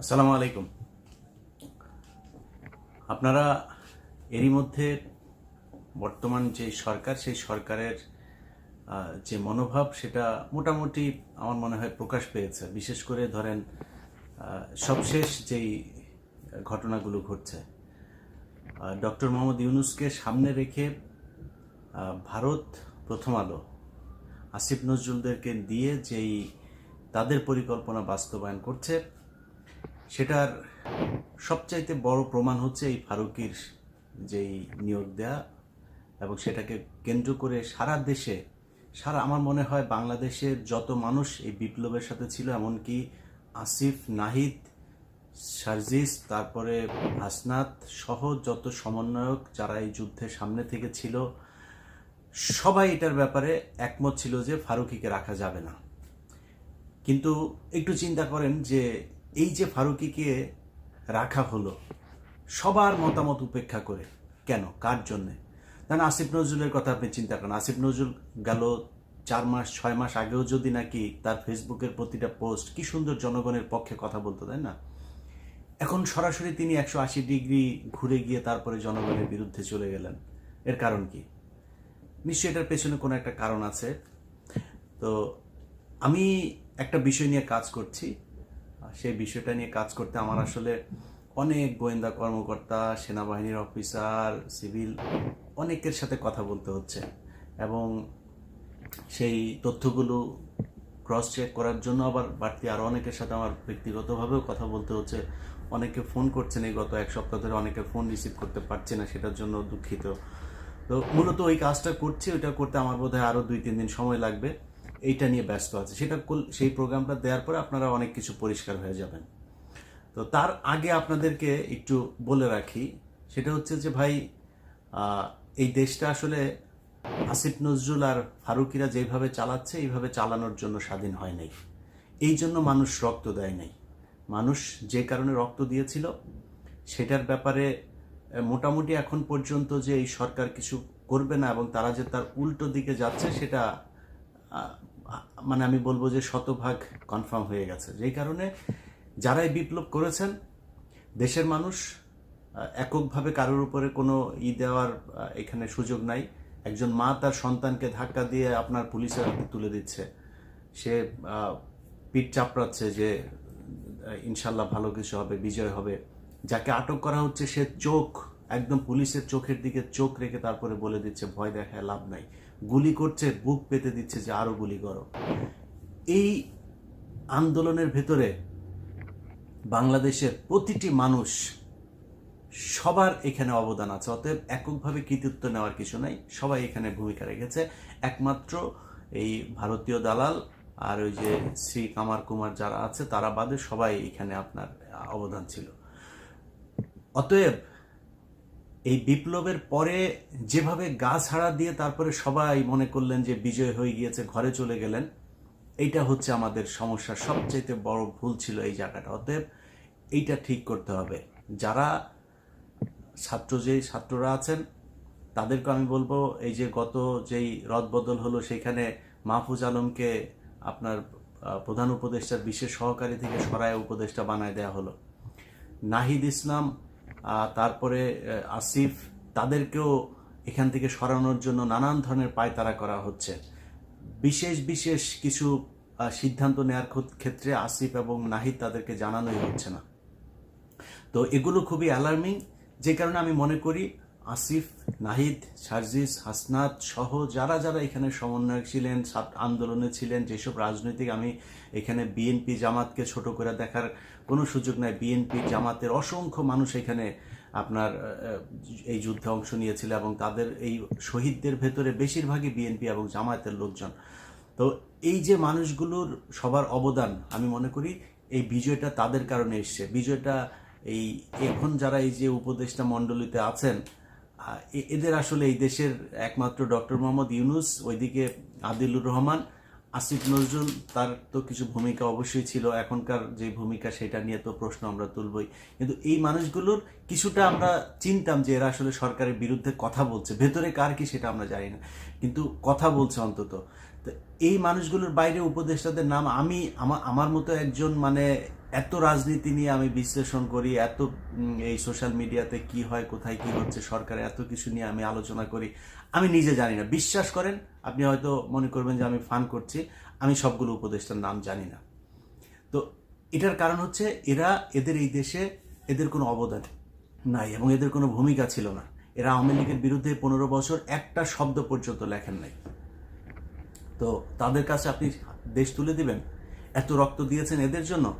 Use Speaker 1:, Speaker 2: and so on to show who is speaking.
Speaker 1: আসসালামু আলাইকুম। আপনারা এরই মধ্যে বর্তমান যে সরকার, সেই সরকারের যে মনোভাব, সেটা মোটামুটি আমার মনে হয় প্রকাশ পেয়েছে। বিশেষ করে ধরেন সবশেষ যেই ঘটনাগুলো ঘটছে ডক্টর মোহাম্মদ ইউনুসকে সামনে রেখে ভারত প্রথম আলো, আসিফ নজরুলদেরকে দিয়ে যেই তাদের পরিকল্পনা বাস্তবায়ন করছে সেটার সবচাইতে বড় প্রমাণ হচ্ছে এই ফারুকির যেই নিয়োগ দেয়া এবং সেটাকে কেন্দ্র করে সারা দেশে, সারা আমার মনে হয় বাংলাদেশের যত মানুষ এই বিপ্লবের সাথে ছিল, এমনকি আসিফ, নাহিদ, সার্জিস, তারপরে হাসনাত সহ যত সমন্বয়ক যারা এই যুদ্ধের সামনে থেকে ছিল, সবাই এটার ব্যাপারে একমত ছিল যে ফারুকিকে রাখা যাবে না। কিন্তু একটু চিন্তা করেন যে এই যে ফারুকিকে রাখা হলো, সবার মতামত উপেক্ষা করে। কেন? কার জন্যে? না আসিফ নজরুলের কথা আপনি চিন্তা করেন। আসিফ নজরুল গেল চার মাস, ছয় মাস আগেও যদি নাকি তার ফেসবুকের প্রতিটা পোস্ট কি সুন্দর জনগণের পক্ষে কথা বলতো, তাই না? এখন সরাসরি তিনি একশো আশি ডিগ্রি ঘুরে গিয়ে তারপরে জনগণের বিরুদ্ধে চলে গেলেন। এর কারণ কি? নিশ্চয়ই এটার পেছনে কোনো একটা কারণ আছে। তো আমি একটা বিষয় নিয়ে কাজ করছি। সেই বিষয়টা নিয়ে কাজ করতে আমার আসলে অনেক গোয়েন্দা কর্মকর্তা সেনাবাহিনীর অফিসার সিভিল অনেকের সাথে কথা বলতে হচ্ছে। এবং সেই তথ্যগুলো ক্রস চেক করার জন্য আবার বাড়তি আরও অনেকের সাথে আমার ব্যক্তিগতভাবেও কথা বলতে হচ্ছে। অনেকে ফোন করছেন এই গত এক সপ্তাহ ধরে অনেকে ফোন রিসিভ করতে পারছে না সেটার জন্য দুঃখিত। তো মূলত ওই কাজটা করছি ওইটা করতে আমার বোধ হয় আরও দুই তিন দিন সময় লাগবে। এইটা নিয়ে ব্যস্ত আছে। সেটা সেই প্রোগ্রামটা দেওয়ার পরে আপনারা অনেক কিছু পরিষ্কার হয়ে যাবেন। তো তার আগে আপনাদেরকে একটু বলে রাখি, সেটা হচ্ছে যে ভাই এই দেশটা আসলে আসিফ নজরুল আর ফারুকিরা যেভাবে চালাচ্ছে, এইভাবে চালানোর জন্য স্বাধীন হয় নাই। এই জন্য মানুষ রক্ত দেয় নাই। মানুষ যে কারণে রক্ত দিয়েছিল, সেটার ব্যাপারে মোটামুটি এখন পর্যন্ত যে এই সরকার কিছু করবে না এবং তারা যে তার উল্টো দিকে যাচ্ছে, সেটা মানে আমি বলব যে শতভাগ কনফার্ম হয়ে গেছে। যেই কারণে যারাই বিপ্লব করেছেন, দেশের মানুষ এককভাবে কারোর উপরে কোনো ই দেওয়ার এখানে সুযোগ নাই। একজন মা তার সন্তানকে ধাক্কা দিয়ে আপনার পুলিশের হাতে তুলে দিচ্ছে। সে পিঠ চাপড়াচ্ছে যে ইনশাল্লাহ ভালো কিছু হবে, বিজয় হবে। যাকে আটক করা হচ্ছে, সে চোখ, একদম পুলিশের চোখের দিকে চোখ রেখে তারপরে বলে দিচ্ছে, ভয় দেখায়, লাভ নাই। গুলি করছে, বুক পেতে দিচ্ছে যে আরও গুলি করো। এই আন্দোলনের ভেতরে বাংলাদেশের প্রতিটি মানুষ সবার এখানে অবদান আছে। অতএব এককভাবে কৃতিত্ব নেওয়ার কিছু নাই। সবাই এখানে ভূমিকা রেখেছে। একমাত্র এই ভারতীয় দালাল আর ওই যে শ্রী কামার কুমার যারা আছে, তারা বাদে সবাই এখানে আপনার অবদান ছিল। অতএব এই বিপ্লবের পরে যেভাবে গা ছাড়া দিয়ে তারপরে সবাই মনে করলেন যে বিজয় হয়ে গিয়েছে, ঘরে চলে গেলেন, এইটা হচ্ছে আমাদের সমস্যার সবচাইতে বড় ভুল ছিল এই জায়গাটা। অতএব এইটা ঠিক করতে হবে। যারা ছাত্র যেই ছাত্ররা আছেন, তাদেরকে আমি বলব, এই যে গত যেই রদবদল হলো, সেখানে মাহফুজ আলমকে আপনার প্রধান উপদেষ্টার বিশেষ সহকারী থেকে সরায় উপদেষ্টা বানায় দেয়া হলো। নাহিদ ইসলাম তারপরে আসিফ তাদেরকেও এখান থেকে সরানোর জন্য নানান ধরনের পায়তারা করা হচ্ছে। বিশেষ বিশেষ কিছু সিদ্ধান্ত নেয়ার ক্ষেত্রে আসিফ এবং নাহিদ তাদেরকে জানানোই হচ্ছে না। তো এগুলো খুবই অ্যালার্মিং যে কারণে আমি মনে করি আসিফ, নাহিদ, সার্জিস, হাসনাত সহ যারা যারা এখানে সমন্বয়ক ছিলেন আন্দোলনে ছিলেন, যেসব রাজনৈতিক আমি এখানে বিএনপি জামাতকে ছোট করে দেখার কোনো সুযোগ নাই। বিএনপি জামাতের অসংখ্য মানুষ এখানে আপনার এই যুদ্ধে অংশ নিয়েছিল এবং তাদের এই শহীদদের ভেতরে বেশিরভাগই বিএনপি এবং জামায়াতের লোকজন। তো এই যে মানুষগুলোর সবার অবদান, আমি মনে করি এই বিজয়টা তাদের কারণে এসছে। বিজয়টা এই এখন যারা এই যে উপদেষ্টা মণ্ডলীতে আছেন এদের আসলে এই দেশের একমাত্র ডক্টর মোহাম্মদ ইউনুস, ওইদিকে আদিলুর রহমান আসিফ নজরুল, তার তো কিছু ভূমিকা অবশ্যই ছিল, এখনকার যে ভূমিকা সেটা নিয়ে তো প্রশ্ন আমরা তুলবই। কিন্তু এই মানুষগুলোর কিছুটা আমরা চিনতাম যে এরা আসলে সরকারের বিরুদ্ধে কথা বলছে, ভেতরে কার কি সেটা আমরা জানি না। কিন্তু কথা বলছে অন্তত। তো এই মানুষগুলোর বাইরে উপদেষ্টাদের নাম আমি, আমার মতো একজন মানে এত রাজনীতি নিয়ে আমি বিশ্লেষণ করি, এত এই সোশ্যাল মিডিয়াতে কি হয়, কোথায় কি হচ্ছে, সরকারে এত কিছু নিয়ে আমি আলোচনা করি, আমি নিজে জানি না। বিশ্বাস করেন, আপনি হয়তো মনে করবেন যে আমি ফান করছি, আমি সবগুলো উপদেষ্টার নাম জানি না। তো এটার কারণ হচ্ছে, এরা এদের এই দেশে এদের কোনো অবদান নাই এবং এদের কোনো ভূমিকা ছিল না। এরা আওয়ামী লীগের বিরুদ্ধে পনেরো বছর একটা শব্দ পর্যন্ত লেখেন নাই। তো তাদের কাছে আপনি দেশ তুলে দিবেন? এত রক্ত দিয়েছেন এদের জন্য?